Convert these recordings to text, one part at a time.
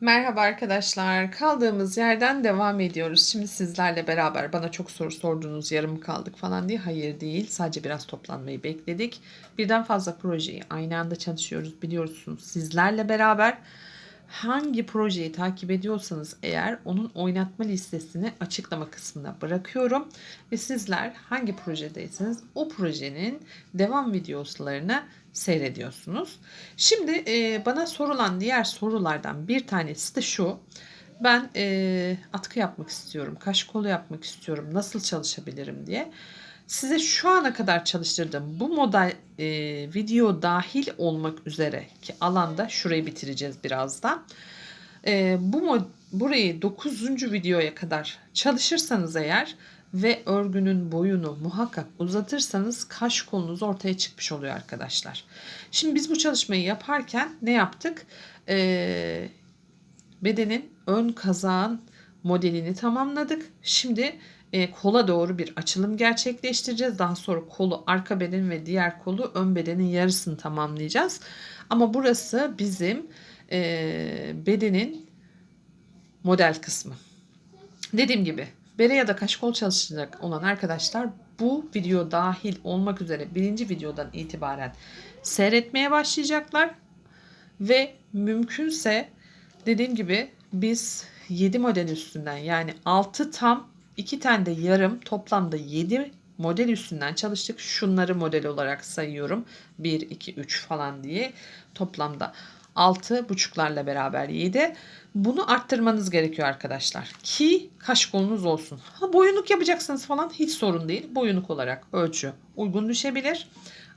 Merhaba arkadaşlar. Kaldığımız yerden devam ediyoruz. Şimdi sizlerle beraber bana çok soru sordunuz yarım kaldık falan diye. Hayır değil. Sadece biraz toplanmayı bekledik. Birden fazla projeyi aynı anda çalışıyoruz biliyorsunuz. Sizlerle beraber hangi projeyi takip ediyorsanız eğer onun oynatma listesini açıklama kısmına bırakıyorum. Ve sizler hangi projedeyseniz o projenin devam videolarını seyrediyorsunuz. Şimdi e, bana sorulan diğer sorulardan bir tanesi de şu. Ben e, atkı yapmak istiyorum, kaş kolu yapmak istiyorum, nasıl çalışabilirim diye. Size şu ana kadar çalıştırdığım bu model e, video dahil olmak üzere ki alanda şurayı bitireceğiz birazdan. E, bu mod, burayı 9. videoya kadar çalışırsanız eğer ve örgünün boyunu muhakkak uzatırsanız kaş kolunuz ortaya çıkmış oluyor arkadaşlar. Şimdi biz bu çalışmayı yaparken ne yaptık? Ee, bedenin ön kazağın modelini tamamladık. Şimdi e, kola doğru bir açılım gerçekleştireceğiz. Daha sonra kolu arka beden ve diğer kolu ön bedenin yarısını tamamlayacağız. Ama burası bizim e, bedenin model kısmı. Dediğim gibi bere ya da kaş kol çalışacak olan arkadaşlar bu video dahil olmak üzere birinci videodan itibaren seyretmeye başlayacaklar. Ve mümkünse dediğim gibi biz 7 model üstünden yani 6 tam 2 tane de yarım toplamda 7 model üstünden çalıştık. Şunları model olarak sayıyorum. 1, 2, 3 falan diye toplamda 6 buçuklarla beraber 7. Bunu arttırmanız gerekiyor arkadaşlar. Ki kaş kolunuz olsun. Ha boyunluk yapacaksınız falan hiç sorun değil. Boyunluk olarak ölçü uygun düşebilir.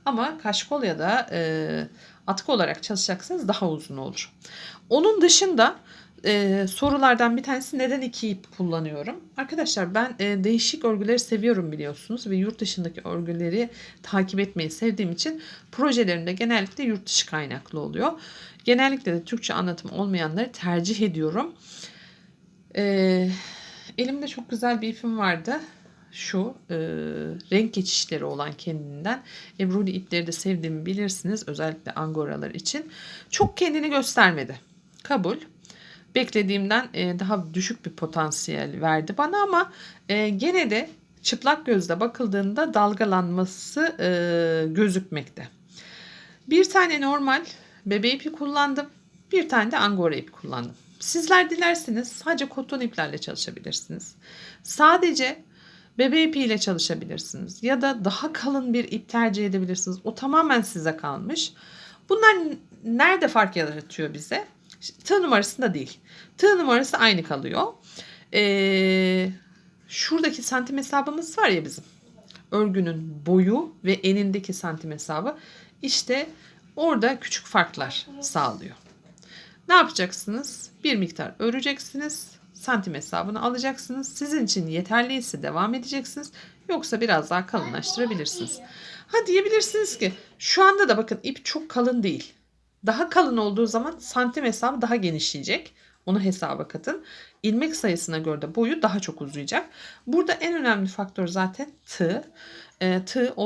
Ama kaş kol ya da e, atkı olarak çalışacaksanız daha uzun olur. Onun dışında e, sorulardan bir tanesi neden iki ip kullanıyorum? Arkadaşlar ben e, değişik örgüleri seviyorum biliyorsunuz ve yurt dışındaki örgüleri takip etmeyi sevdiğim için projelerimde genellikle yurt dışı kaynaklı oluyor. Genellikle de Türkçe anlatım olmayanları tercih ediyorum. E, elimde çok güzel bir ipim vardı şu e, renk geçişleri olan kendinden. Ebruli ipleri de sevdiğimi bilirsiniz. Özellikle angoralar için. Çok kendini göstermedi. Kabul. Beklediğimden e, daha düşük bir potansiyel verdi bana ama e, gene de çıplak gözle bakıldığında dalgalanması e, gözükmekte. Bir tane normal bebe ipi kullandım. Bir tane de angora ip kullandım. Sizler dilerseniz sadece koton iplerle çalışabilirsiniz. Sadece bebe ipiyle çalışabilirsiniz. Ya da daha kalın bir ip tercih edebilirsiniz. O tamamen size kalmış. Bunlar nerede fark yaratıyor bize? Tığ numarasında değil. Tığ numarası aynı kalıyor. Ee, şuradaki santim hesabımız var ya bizim. Örgünün boyu ve enindeki santim hesabı. İşte orada küçük farklar sağlıyor. Ne yapacaksınız? Bir miktar öreceksiniz. Santim hesabını alacaksınız. Sizin için yeterliyse devam edeceksiniz. Yoksa biraz daha kalınlaştırabilirsiniz. Ha diyebilirsiniz ki şu anda da bakın ip çok kalın değil. Daha kalın olduğu zaman santim hesabı daha genişleyecek. Onu hesaba katın. İlmek sayısına göre de boyu daha çok uzayacak. Burada en önemli faktör zaten tığ. E, tığ